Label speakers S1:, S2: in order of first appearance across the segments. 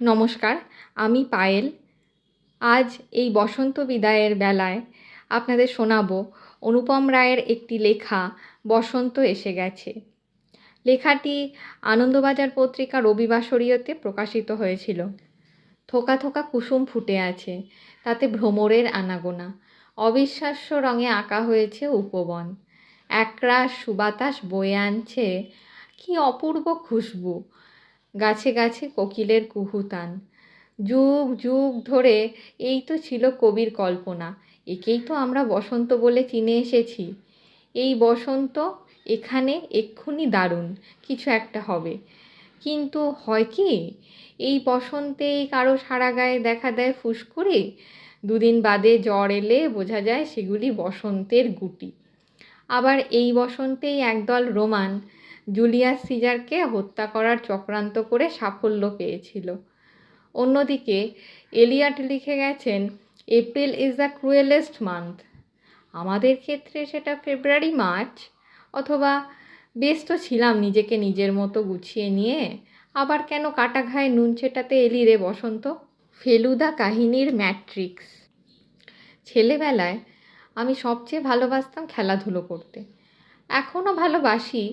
S1: নমস্কার, আমি পায়েল। আজ এই বসন্ত বিদায়ের বেলায় আপনাদের শোনাবো অনুপম রায়ের একটি লেখা, বসন্ত এসে গেছে। লেখাটি আনন্দবাজার পত্রিকা রবিবাসরীয়তে প্রকাশিত হয়েছিল। থোকা থোকা কুসুম ফুটে আছে, তাতে ভ্রমরের আনাগোনা। অবিশ্বাস্য রঙে আঁকা হয়েছে উপবন। একরাশ সুবাতাস বয়ে আনছে, কি অপূর্ব খুশবু। গাছে গাছে কোকিলের কুহুতান। যুগ যুগ ধরে এই তো ছিল কবির কল্পনা। একেই তো আমরা বসন্ত বলে চিনে এসেছি। এই বসন্ত এখানে এক্ষুনি দারুণ, কিছু একটা হবে। কিন্তু হয় কি? এই বসন্তেই কারও সারা গায়ে দেখা দেয় ফুসকুড়ি। দুদিন বাদে জ্বর এলে বোঝা যায় সেগুলি বসন্তের গুটি। আবার এই বসন্তেই একদল রোমান। জুলিয়াস সিজারকে হত্যা করার চক্রান্ত করে সাফল্য পেয়েছিল। অন্যদিকে এলিয়াট লিখে গেছেন, April is the cruellest month. আমাদের ক্ষেত্রে সেটা ফেব্রুয়ারি, মার্চ। অথবা বেশ তো ছিলাম নিজেকে নিজের মতো গুছিয়ে নিয়ে, আবার কেন কাটা ঘায়ে নুন ছেটাতে এলি রে বসন্ত? ফেলুদা কাহিনীর ম্যাট্রিক্স। ছেলেবেলায় আমি সবচেয়ে ভালোবাসতাম খেলাধুলো করতে। এখনও ভালোবাসি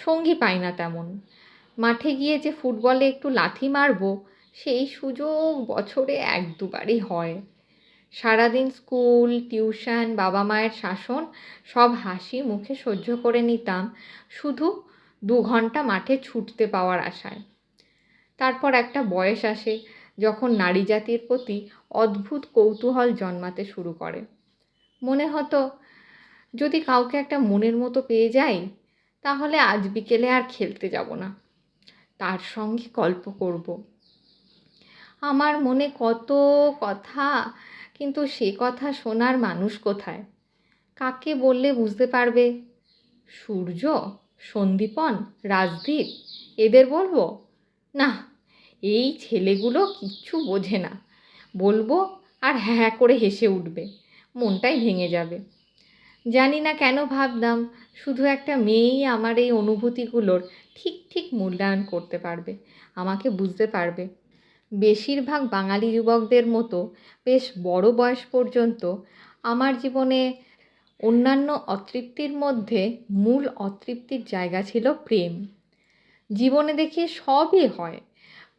S1: সঙ্গী পাই না তেমন। মাঠে গিয়ে যে ফুটবলে একটু লাথি মারবো, সেই সুযোগ বছরে এক দুবারই হয়। সারাদিন স্কুল, টিউশন, বাবা মায়ের শাসন, সব হাসি মুখে সহ্য করে নিতাম, শুধু দু ঘণ্টা মাঠে ছুটতে পাওয়ার আশায়। তারপর একটা বয়স আসে, যখন নারী জাতির প্রতি অদ্ভুত কৌতূহল জন্মাতে শুরু করে। মনে হতো, যদি কাউকে একটা মনের মতো পেয়ে যাই তাহলে আজ বিকেলে আর খেলতে যাব না। তার সঙ্গে গল্প করব। আমার মনে কত কথা, কিন্তু সে কথা শোনার মানুষ কোথায়? কাকে বললে বুঝতে পারবে? সূর্য, সন্দীপন, রাজদীপ, এদের বলব? না, এই ছেলেগুলো কিচ্ছু বোঝে না। বলব আর হ্যাঁ হ্যাঁ করে হেসে উঠবে। মনটাই ভেঙে যাবে। জানি না কেন ভাবলাম শুধু একটা মেয়েই আমার এই অনুভূতিগুলোর ঠিক ঠিক মূল্যায়ন করতে পারবে, আমাকে বুঝতে পারবে। বেশিরভাগ বাঙালি যুবকদের মতো বেশ বড় বয়স পর্যন্ত আমার জীবনে অন্যান্য অতৃপ্তির মধ্যে মূল অতৃপ্তির জায়গা ছিল প্রেম। জীবনে দেখি সবই হয়।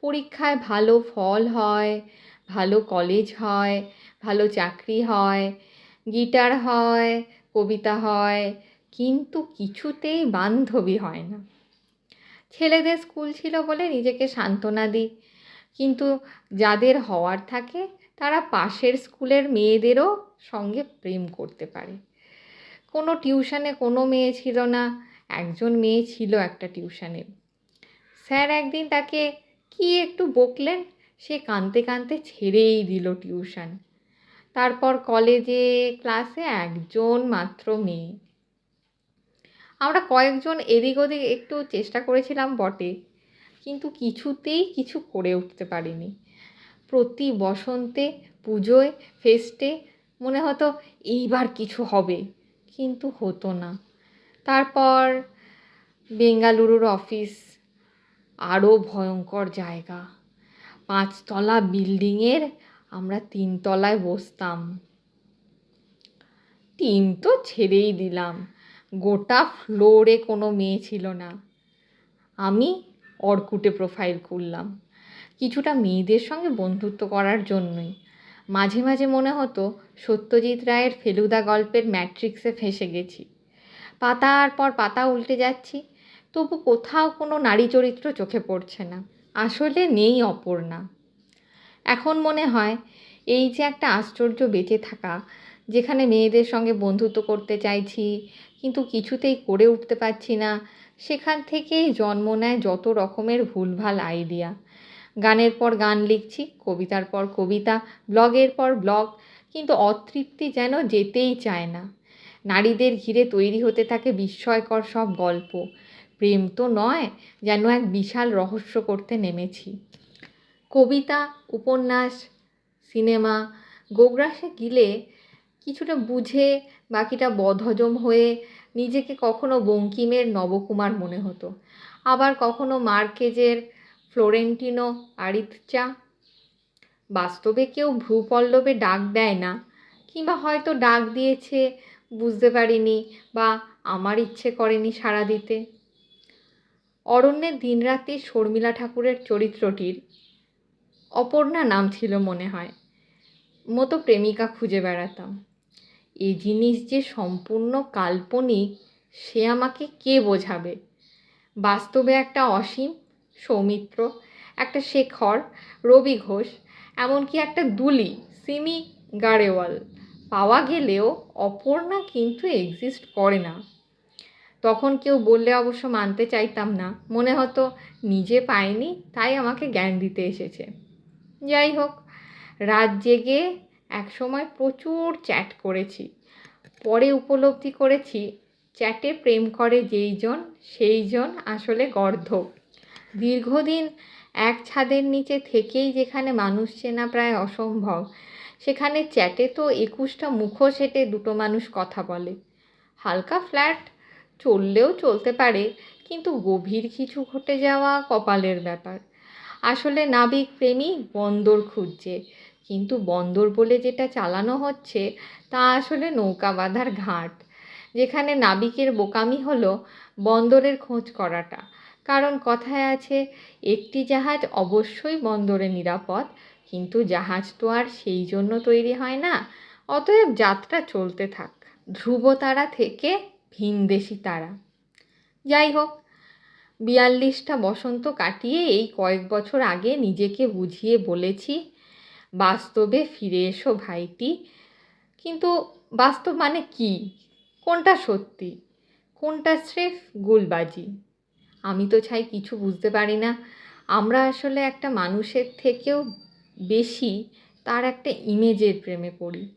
S1: পরীক্ষায় ভালো ফল হয়, ভালো কলেজ হয়, ভালো চাকরি হয়, গিটার হয় কবিতা হয়, কিন্তু কিছুতেই বান্ধবী হয় না। ছেলেদের স্কুল ছিল বলে নিজেকে সান্ত্বনা দিই, কিন্তু যাদের হওয়ার থাকে তারা পাশের স্কুলের মেয়েদেরও সঙ্গে প্রেম করতে পারে। কোনো টিউশনে কোনো মেয়ে ছিল না, একজন মেয়ে ছিল একটা টিউশনে। স্যার একদিন তাকে, কি একটু বকলেন? সে কাঁদতে কাঁদতে ছেড়েই দিল টিউশন। তারপর কলেজে ক্লাসে একজন মাত্র মেয়ে। আমরা কয়েকজন এদিক ওদিক একটু চেষ্টা করেছিলাম বটে, কিন্তু কিছুতেই কিছু করে উঠতে পারিনি। প্রতি বসন্তে, পুজোয় ফেস্টে মনে হতো এইবার কিছু হবে, কিন্তু হতো না। তারপর বেঙ্গালুরুর অফিস আরও ভয়ঙ্কর জায়গা। পাঁচতলা বিল্ডিংয়ের আমরা তিনতলায় বসতাম। টিম তো ছেড়েই দিলাম। গোটা ফ্লোরে কোনো মেয়ে ছিল না। আমি অর্কুটে প্রোফাইল খুললাম। কিছুটা মেয়েদের সঙ্গে বন্ধুত্ব করার জন্যই। মাঝে মাঝে মনে হতো সত্যজিৎ রায়ের ফেলুদা গল্পের ম্যাট্রিক্সে ফেসে গেছি। পাতার পর পাতা উল্টে যাচ্ছি, তবু কোথাও কোনো নারী চরিত্র চোখে পড়ছে না। আসলে নেই অপর্ণা। এখন মনে হয় এই যে একটা আশ্চর্য বেঁচে থাকা, যেখানে মেয়েদের সঙ্গে বন্ধুত্ব করতে চাইছি, কিন্তু কিছুতেই করে উঠতে পারছি না, সেখান থেকেই জন্ম নেয় যত রকমের ভুলভাল আইডিয়া গানের পর গান লিখছি, কবিতার পর কবিতা, ব্লগের পর ব্লগ, কিন্তু অতৃপ্তি যেন যেতেই চায় না। নারীদের ঘিরে তৈরি হতে থাকে বিস্ময়কর সব গল্প। প্রেম তো নয় যেন এক বিশাল রহস্য করতে নেমেছি। কবিতা, উপন্যাস, সিনেমা গোগ্রাসে গিলে কিছুটা বুঝে, বাকিটা বদহজম হয়ে নিজেকে কখনো বঙ্কিমের নবকুমার মনে হতো। আবার কখনো মার্কেজের ফ্লোরেন্টিনো আরিৎজা বাস্তবে কেউ ভ্রুপল্লবে ডাক দেয় না, কিংবা হয়তো ডাক দিয়েছে বুঝতে পারিনি বা আমার ইচ্ছে করেনি সাড়া দিতে। অরণ্যের দিনরাত্রি শর্মিলা ঠাকুরের চরিত্রটির অপর্ণা নাম ছিল মনে হয়। মতো প্রেমিকা খুঁজে বেড়াতাম। এ জিনিস যে সম্পূর্ণ কাল্পনিক, সে আমাকে কে বোঝাবে? বাস্তবে একটা অসীম, সৌমিত্র, একটা শেখর, রবি ঘোষ, এমনকি একটা দুলি, সিমি গাড়েওয়াল। পাওয়া গেলেও অপর্ণা কিন্তু এক্সিস্ট করে না। তখন কেউ বললে অবশ্য মানতে চাইতাম না। মনে হতো, নিজে পায়নি তাই আমাকে জ্ঞান দিতে এসেছে। যাই হোক রাত জেগে একসময় প্রচুর চ্যাট করেছি। পরে উপলব্ধি করেছি, চ্যাটে প্রেম করে যেইজন সেইজন আসলে গর্ধ। দীর্ঘদিন এক ছাদের নিচে থেকেই যেখানে মানুষ চেনা প্রায় অসম্ভব, সেখানে চ্যাটে তো একুশটা মুখোশ হেঁটে দুটো মানুষ কথা বলে। হালকা ফ্ল্যাট, চললেও চলতে পারে, কিন্তু গভীর কিছু ঘটে যাওয়া কপালের ব্যাপার। আসলে নাবিক প্রেমী বন্দর খুঁজছে। কিন্তু বন্দর বলে যেটা চালানো হচ্ছে, তা আসলে নৌকা বাঁধার ঘাট। যেখানে নাবিকের বোকামি হলো বন্দরের খোঁজ করাটা। কারণ কথায় আছে, একটি জাহাজ অবশ্যই বন্দরে নিরাপদ, কিন্তু জাহাজ তো আর সেই জন্য তৈরি হয় না। অতএব যাত্রা চলতে থাক। ধ্রুবতারা থেকে ভিনদেশি তারা। যাই হোক বিয়াল্লিশটা বসন্ত কাটিয়ে এই কয়েক বছর আগে নিজেকে বুঝিয়ে বলেছি, বাস্তবে ফিরে এসো ভাইটি। কিন্তু বাস্তব মানে কি? কোনটা সত্যি? কোনটা স্রেফ গুলবাজি? আমি তো চাই কিছু বুঝতে পারি না। আমরা আসলে একটা মানুষের থেকেও বেশি তার একটা ইমেজের প্রেমে পড়ি।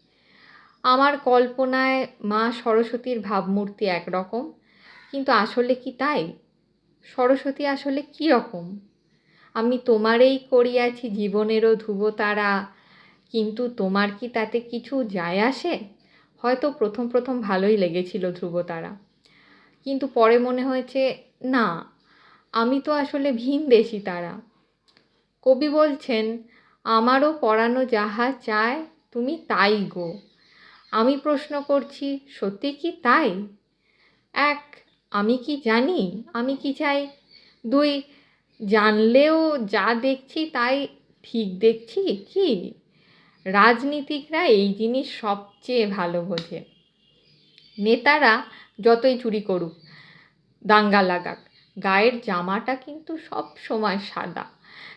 S1: আমার কল্পনায় মা সরস্বতীর ভাবমূর্তি একরকম, কিন্তু আসলে কি তাই? সরস্বতী আসলে কী রকম? আমি তোমারেই করিয়াছি জীবনেরও ধ্রুবতারা কিন্তু তোমার কি তাতে কিছু যায় আসে? হয়তো প্রথম প্রথম ভালোই লেগেছিল ধ্রুবতারা কিন্তু পরে মনে হয়েছে, না, আমি তো আসলে ভিনদেশি তারা। কবি বলছেন, আমারও পড়ানো যাহা চায়, তুমি তাই গো। আমি প্রশ্ন করছি, সত্যি কি তাই? এক আমি কি জানি? আমি কি চাই? দুই, জানলেও যা দেখছি তাই ঠিক দেখছি? কি? রাজনীতিকরা এই জিনিস সবচেয়ে ভালো বোঝে। নেতারা যতই চুরি করুক, দাঙ্গা লাগাক, গায়ের জামাটা কিন্তু সব সময় সাদা।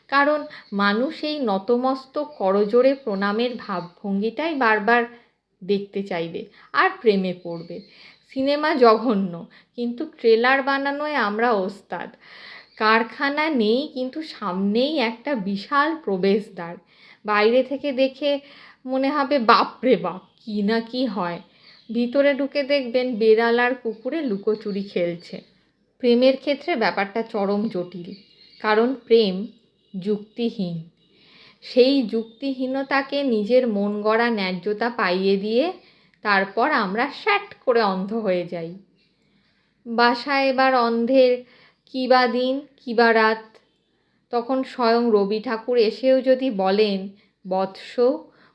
S1: কারণ মানুষ এই নতমস্ত করজোড়ে প্রণামের ভাবভঙ্গিটাই বারবার দেখতে চাইবে আর প্রেমে পড়বে। সিনেমা জঘন্য, কিন্তু ট্রেলার বানানোয় আমরা ওস্তাদ। কারখানা নেই, কিন্তু সামনেই একটা বিশাল প্রবেশদ্বার। বাইরে থেকে দেখে মনে হবে, বাপরে বাপ, কী না কি হয়? ভিতরে ঢুকে দেখবেন, বেড়াল আর কুকুরে লুকোচুরি খেলছে। প্রেমের ক্ষেত্রে ব্যাপারটা চরম জটিল, কারণ প্রেম যুক্তিহীন। সেই যুক্তিহীনতাকে নিজের মন গড়া ন্যায্যতা পাইয়ে দিয়ে তারপর আমরা শ্যাট করে অন্ধ হয়ে যাই। বাসায় এবার অন্ধের কী বা দিন, কী বা রাত। তখন স্বয়ং রবি ঠাকুর এসেও যদি বলেন, বৎস,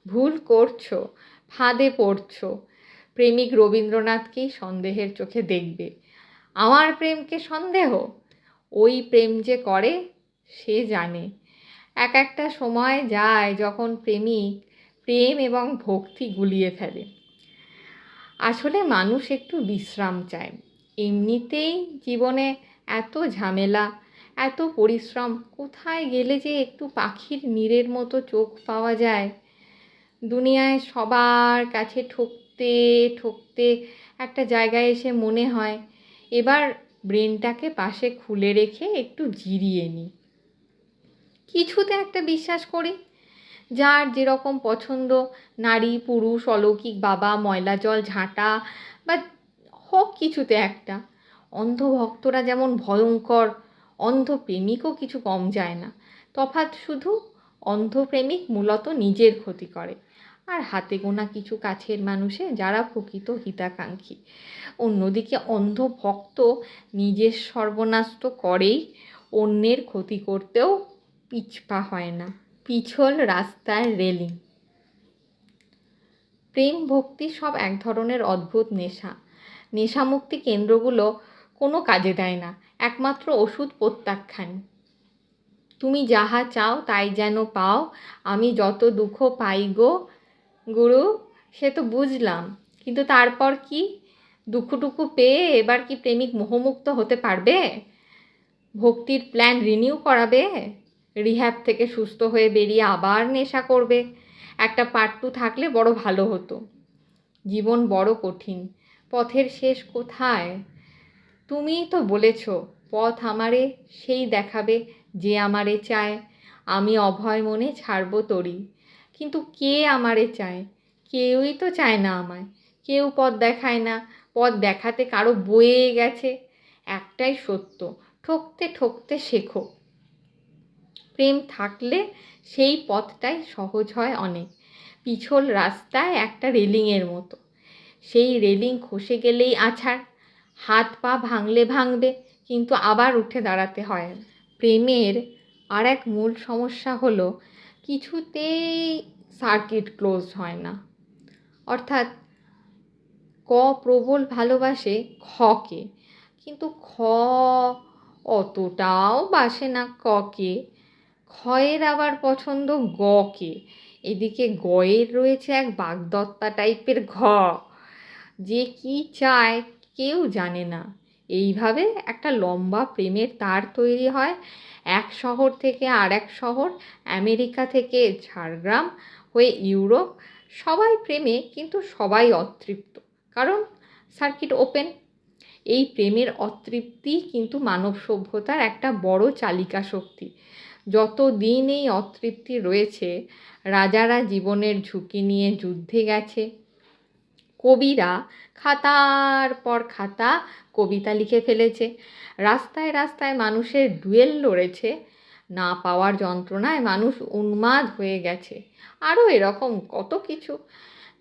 S1: ভুল করছ, ফাঁদে পড়ছো। প্রেমিক রবীন্দ্রনাথকেই সন্দেহের চোখে দেখবে। আমার প্রেমকে সন্দেহ? ওই প্রেম যে করে, সে জানে। এক একটা সময় যায় যখন প্রেমিক প্রেম এবং ভক্তি গুলিয়ে ফেলে। আসলে মানুষ একটু বিশ্রাম চায়। এমনিতেই জীবনে এত ঝামেলা, এত পরিশ্রম, কোথায় গেলে যে একটু পাখির নীরের মতো চোখ পাওয়া যায়? দুনিয়ায় সবার কাছে ঠকতে ঠকতে একটা জায়গায় এসে মনে হয়, এবার ব্রেনটাকে পাশে খুলে রেখে একটু জিরিয়ে নিই। কিছুতে একটা বিশ্বাস করি যার যেরকম পছন্দ, নারী, পুরুষ, অলৌকিক বাবা, ময়লা জল, ঝাঁটা বা হোক কিছুতে একটা। অন্ধ ভক্তরা যেমন ভয়ঙ্কর অন্ধ প্রেমিকও কিছু কম যায় না। তফাৎ শুধু অন্ধ প্রেমিক মূলত নিজের ক্ষতি করে। আর হাতে গোনা কিছু কাছের মানুষে যারা প্রকৃত হিতাকাঙ্ক্ষী। অন্যদিকে অন্ধ ভক্ত নিজের সর্বনাশ তো করেই, অন্যের ক্ষতি করতেও পিছপা হয় না। পিছল রাস্তার রেলিং। প্রেম, ভক্তি সব এক ধরনের অদ্ভুত নেশা। নেশামুক্তি কেন্দ্রগুলো কোনো কাজে দেয় না, একমাত্র ওষুধ প্রত্যাখ্যান। তুমি যাহা চাও তাই যেন পাও, আমি যত দুঃখ পাই গো, গুরু, সে তো বুঝলাম। কিন্তু তারপর কি? দুঃখটুকু পেয়ে এবার কি প্রেমিক মোহমুক্ত হতে পারবে? ভক্তির প্ল্যান রিনিউ করাবে? রিহ্যাব থেকে সুস্থ হয়ে বেরিয়ে আবার নেশা করবে। একটা পার্ট টু থাকলে বড় ভালো হতো। জীবন বড় কঠিন। পথের শেষ কোথায়? তুমিই তো বলেছ, পথ আমারে সেই দেখাবে যে আমারে চায়। আমি অভয় মনে ছাড়ব তরি। কিন্তু কে আমারে চায়? কেউই তো চায় না আমায়। কেউ পথ দেখায় না। পথ দেখাতে কারও বয়ে গেছে। একটাই সত্য, ঠকতে ঠকতে শেখো। প্রেম থাকলে সেই পথটাই সহজ হয় অনেক। পিছল রাস্তায় একটা রেলিংয়ের মতো। সেই রেলিং খসে গেলেই আছাড়। হাত পা ভাঙলে ভাঙবে, কিন্তু আবার উঠে দাঁড়াতে হয়। প্রেমের আর এক মূল সমস্যা হলো, কিছুতেই সার্কিট ক্লোজ হয় না। অর্থাৎ, ক প্রবল ভালোবাসে খকে, কিন্তু খ অতটাও বাসে না ককে। ক্ষয়ের আবার পছন্দ গকে। এদিকে গয়ের রয়েছে এক বাগদত্তা টাইপের ঘ। যে কি চায় কেউ জানে না। এইভাবে একটা লম্বা প্রেমের তার তৈরি হয় এক শহর থেকে আর এক শহর, আমেরিকা থেকে ঝাড়গ্রাম হয়ে ইউরোপ। সবাই প্রেমে কিন্তু সবাই অতৃপ্ত। কারণ সার্কিট ওপেন। এই প্রেমের অতৃপ্তি কিন্তু মানব সভ্যতার একটা বড় চালিকা শক্তি। যত দিন এই অতৃপ্তি রয়েছে, রাজারা জীবনের ঝুঁকি নিয়ে যুদ্ধে গেছে। কবিরা খাতার পর খাতা কবিতা লিখে ফেলেছে। রাস্তায় রাস্তায় মানুষের ডুয়েল লড়েছে। না পাওয়ার যন্ত্রণায় মানুষ উন্মাদ হয়ে গেছে। আরও এরকম কত কিছু।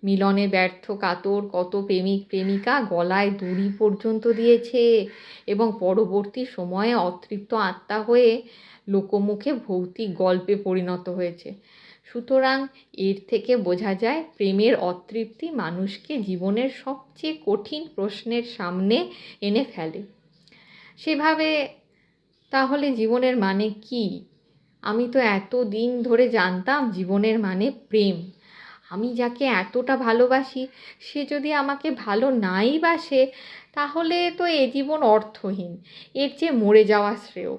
S1: মিলনে ব্যর্থ কাতর, কত প্রেমিক প্রেমিকা গলায় দড়ি পর্যন্ত দিয়েছে এবং পরবর্তী সময়ে অতৃপ্ত আত্মা হয়ে লোকমুখে ভৌতিক গল্পে পরিণত হয়েছে। সুতরাং এর থেকে বোঝা যায়, প্রেমের অতৃপ্তি মানুষকে জীবনের সবচেয়ে কঠিন প্রশ্নের সামনে এনে ফেলে। সেভাবে তাহলে জীবনের মানে কি? আমি তো এত দিন ধরে জানতাম জীবনের মানে প্রেম। আমি যাকে এতটা ভালোবাসি, সে যদি আমাকে ভালো নাই বাসে, তাহলে তো এ জীবন অর্থহীন। এর চেয়ে মরে যাওয়া শ্রেয়।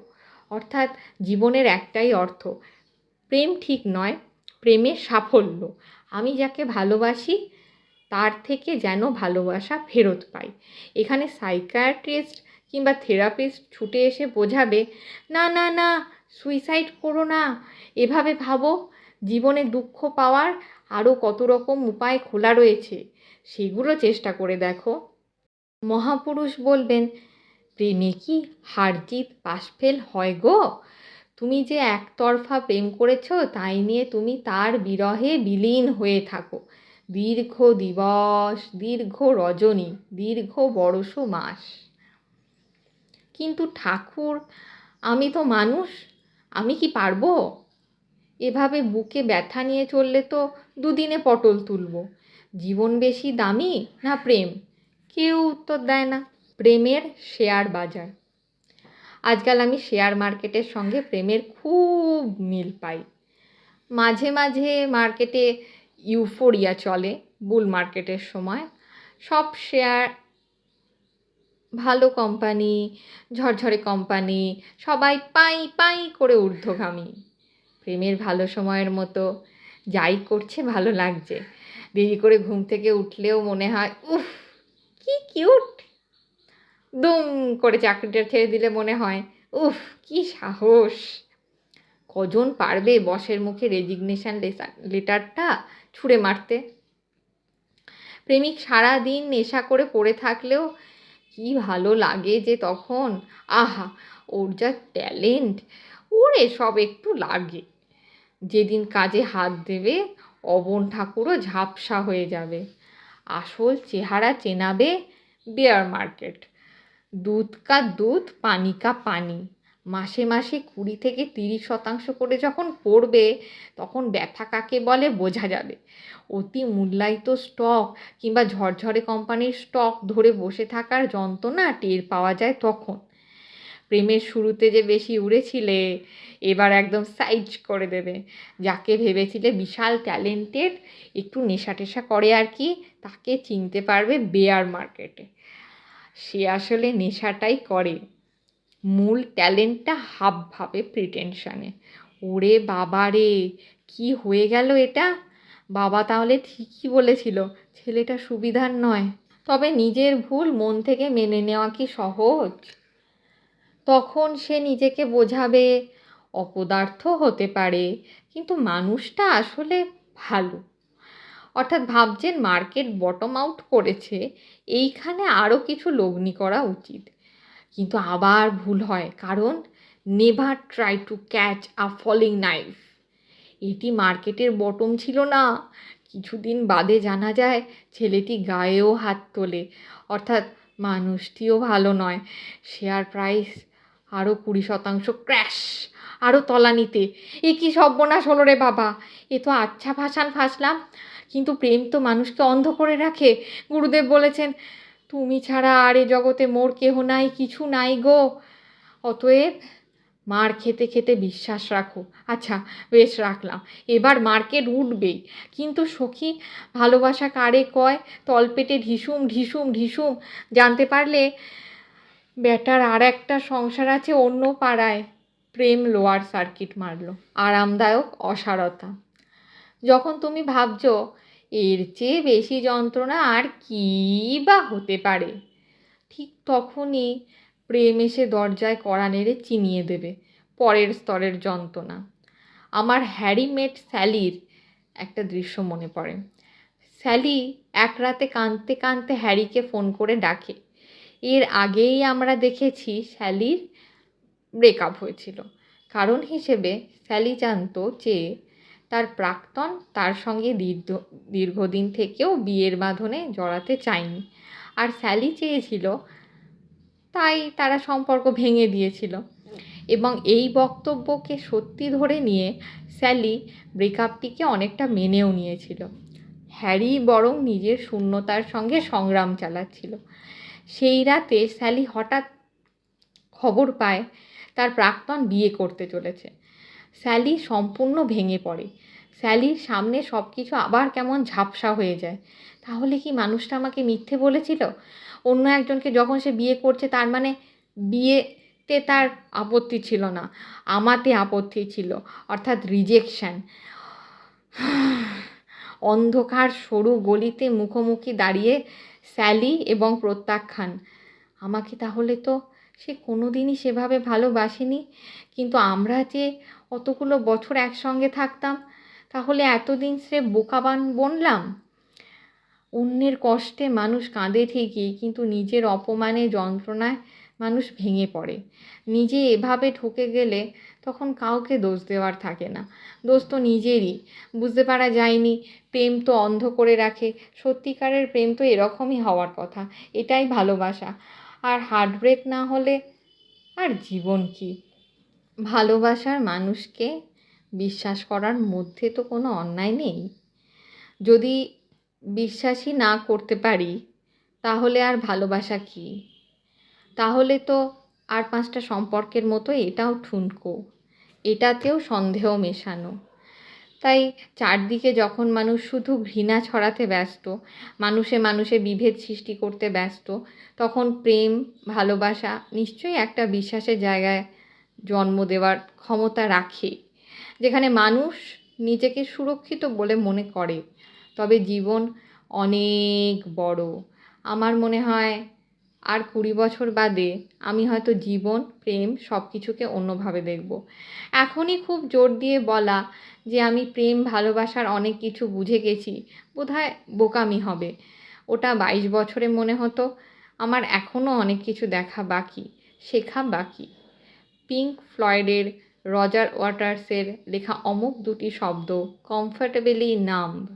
S1: অর্থাৎ জীবনের একটাই অর্থ। প্রেম ঠিক নয় প্রেমের সাফল্য। আমি যাকে ভালোবাসি, তার থেকে যেন ভালোবাসা ফেরত পাই। এখানে সাইকায়াট্রিস্ট কিংবা থেরাপিস্ট ছুটে এসে বোঝাবে, না না না, সুইসাইড করো না। এভাবে ভাবো, জীবনে দুঃখ পাওয়ার আরও কত রকম উপায় খোলা রয়েছে, সেগুলো চেষ্টা করে দেখো। মহাপুরুষ বলবেন প্রেমে কি হারজিত পাশফেল হয় গো? তুমি যে একতরফা প্রেম করেছ, তাই নিয়ে তুমি তার বিরহে বিলীন হয়ে থাকো। দীর্ঘ দিবস, দীর্ঘ রজনী, দীর্ঘ বরষ মাস। কিন্তু ঠাকুর, আমি তো মানুষ, আমি কি পারব? এভাবে বুকে ব্যথা নিয়ে চললে তো দুদিনে পটল তুলব। জীবন বেশি দামি না প্রেম? কেউ উত্তর দেয় না। প্রেমের শেয়ার বাজার। আজকাল আমি শেয়ার মার্কেটের সঙ্গে প্রেমের খুব মিল পাই। মাঝে মাঝে মার্কেটে ইউফোরিয়া চলে বুল মার্কেটের সময়। সব শেয়ার ভালো কোম্পানি, ঝরঝরে কোম্পানি, সবাই পাই পাই করে ঊর্ধ্বগামী। প্রেমের ভালো সময়ের মতো যাই করছে, ভালো লাগছে। দেরি করে ঘুম থেকে উঠলেও মনে হয়, উফ, কি কিউট দুম করে চাকরিটা ছেড়ে দিলে মনে হয়, উফ, কি সাহস। কজন পারবে বসের মুখে রেজিগনেশন লেটারটা ছুঁড়ে মারতে? প্রেমিক সারা দিন নেশা করে পড়ে থাকলেও কি ভালো লাগে যে তখন? আহা, ওর যা ট্যালেন্ট ওর এসব একটু লাগে। যেদিন কাজে হাত দেবে, অবন ঠাকুরও ঝাপসা হয়ে যাবে। আসল চেহারা চেনাবে বেয়ার মার্কেট দুধ কা দুধ, পানি কা পানি। মাসে মাসে কুড়ি থেকে তিরিশ শতাংশ করে যখন পড়বে, তখন ব্যথা কাকে বলে বোঝা যাবে। অতি মূল্যায়িত স্টক কিংবা ঝরঝরে কোম্পানির স্টক ধরে বসে থাকার যন্ত্রণা টের পাওয়া যায় তখন। প্রেমের শুরুতে যে বেশি উড়েছিলে, এবার একদম সাইজ করে দেবে। যাকে ভেবেছিলে বিশাল ট্যালেন্টেড, একটু নেশা টেশা করে আর কি, তাকে চিনতে পারবে বেয়ার মার্কেটে সে আসলে নেশাটাই করে। মূল ট্যালেন্টটা হাব ভাবে প্রিটেনশানে ওরে বাবা রে, কী হয়ে গেল এটা? বাবা তাহলে ঠিকই বলেছিল, ছেলেটা সুবিধার নয়। তবে নিজের ভুল মন থেকে মেনে নেওয়া কি সহজ? তখন সে নিজেকে বোঝাবে, অপদার্থ হতে পারে, কিন্তু মানুষটা আসলে ভালো। অর্থাৎ ভাবছেন মার্কেট বটম আউট করেছে, এইখানে আরও কিছু লগ্নি করা উচিত। কিন্তু আবার ভুল হয়, কারণ never try to catch a falling knife এটি মার্কেটের বটম ছিল না। কিছুদিন বাদে জানা যায়, ছেলেটি গায়েও হাত তোলে। অর্থাৎ মানুষটিও ভালো নয়। শেয়ার প্রাইস আরও কুড়ি শতাংশ ক্র্যাশ আরও তলানিতে। এ কি সর্বনাশ হলো রে বাবা! এ তো আচ্ছা ফাঁসান ফাঁসলাম। কিন্তু প্রেম তো মানুষকে অন্ধ করে রাখে। গুরুদেব বলেছেন, তুমি ছাড়া আর এ জগতে মোর কেহ নাই, কিছু নাই গো। অতএব মার খেতে খেতে বিশ্বাস রাখো। আচ্ছা বেশ রাখলাম। এবার মার্কেট উঠবেই। কিন্তু সখী, ভালোবাসা কারে কয়? তলপেটে ঢিসুম ঢিসুম ঢিসুম। জানতে পারলে বেটার আর একটা সংসার আছে অন্য পাড়ায়। প্রেম লোয়ার সার্কিট মারলো। আরামদায়ক, অসারতা। যখন তুমি ভাবছ, এর চেয়ে বেশি যন্ত্রণা আর কী বা হতে পারে? ঠিক তখনই প্রেম এসে দরজায় কড়া নেড়ে চিনিয়ে দেবে পরের স্তরের যন্ত্রণা। আমার হ্যারি মেট স্যালির একটা দৃশ্য মনে পড়ে। স্যালি এক রাতে কাঁদতে কাঁদতে হ্যারিকে ফোন করে ডাকে। এর আগেই আমরা দেখেছি স্যালির ব্রেকআপ হয়েছিল। কারণ হিসেবে স্যালি জানতো যে তার প্রাক্তন, তার সঙ্গে দীর্ঘ, দীর্ঘদিন থেকেও বিয়ের বাঁধনে জড়াতে চায়নি। আর স্যালি চেয়েছিল, তাই তারা সম্পর্ক ভেঙে দিয়েছিল। এবং এই বক্তব্যকে সত্যি ধরে নিয়ে স্যালি ব্রেকআপটিকে অনেকটা মেনেও নিয়েছিল। হ্যারি বরং নিজের শূন্যতার সঙ্গে সংগ্রাম চালাচ্ছিল। সেই রাতে স্যালি হঠাৎ খবর পায়, তার প্রাক্তন বিয়ে করতে চলেছে। স্যালি সম্পূর্ণ ভেঙে পড়ে। স্যালির সামনে সব কিছু আবার কেমন ঝাপসা হয়ে যায়। তাহলে কি মানুষটা আমাকে মিথ্যে বলেছিল? অন্য একজনকে যখন সে বিয়ে করছে, তার মানে বিয়েতে তার আপত্তি ছিল না, আমাতে আপত্তি ছিল, অর্থাৎ রিজেকশান অন্ধকার সরু গলিতে মুখোমুখি দাঁড়িয়ে স্যালি এবং প্রত্যাখ্যান, আমাকে তাহলে তো সে কোনো দিনই সেভাবে ভালোবাসেনি, কিন্তু আমরা যে অতগুলো বছর একসঙ্গে থাকতাম, তাহলে এতদিন সে বোকাবান বনলাম? অন্যের কষ্টে মানুষ কাঁদে ঠিকই, কিন্তু নিজের অপমানে, যন্ত্রণায় মানুষ ভেঙে পড়ে। নিজে এভাবে ঠকে গেলে তখন কাউকে দোষ দেওয়ার থাকে না। দোষ তো নিজেরই, বুঝতে পারা যায়নি। প্রেম তো অন্ধ করে রাখে। সত্যিকারের প্রেম তো এরকমই হওয়ার কথা, এটাই ভালোবাসা। আর হার্টব্রেক না হলে আর জীবন কি? ভালোবাসার মানুষকে বিশ্বাস করার মধ্যে তো কোনো অন্যায় নেই। যদি বিশ্বাসই না করতে পারি, তাহলে আর ভালোবাসা কী? তাহলে তো আর পাঁচটা সম্পর্কের মতো এটাও ঠুনকো, এটাতেও সন্দেহ মেশানো। তাই চারদিকে যখন মানুষ শুধু ঘৃণা ছড়াতে ব্যস্ত, মানুষে মানুষে বিভেদ সৃষ্টি করতে ব্যস্ত, তখন প্রেম, ভালোবাসা নিশ্চয়ই একটা বিশ্বাসের জায়গায় জন্ম দেওয়ার ক্ষমতা রাখে, যেখানে মানুষ নিজেকে সুরক্ষিত বলে মনে করে। তবে জীবন অনেক বড়। আমার মনে হয়, আর কুড়ি বছর বাদে আমি হয়তো জীবন, প্রেম সব কিছুকে অন্যভাবে দেখব। এখনই খুব জোর দিয়ে বলা যে আমি প্রেম, ভালোবাসার অনেক কিছু বুঝে গেছি, বোধহয় বোকামি হবে। ওটা বাইশ বছরে মনে হতো, আমার এখনও অনেক কিছু দেখা বাকি, শেখা বাকি। পিঙ্ক ফ্লয়েডের রজার ওয়াটার্সের লেখা অমুক দুটি শব্দ কমফর্টেবলি নাম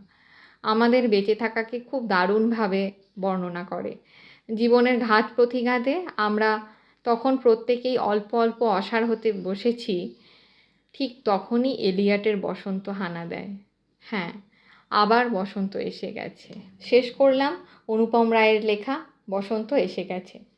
S1: আমাদের বেঁচে থাকাকে খুব দারুণভাবে বর্ণনা করে। জীবনের ঘাত প্রতিঘাতে আমরা তখন প্রত্যেকেই অল্প অল্প অসাড় হতে বসেছি, ঠিক তখনই এলিয়াটের বসন্ত হানা দেয়। হ্যাঁ আবার বসন্ত এসে গেছে। শেষ করলাম অনুপম রায়ের লেখা বসন্ত এসে গেছে।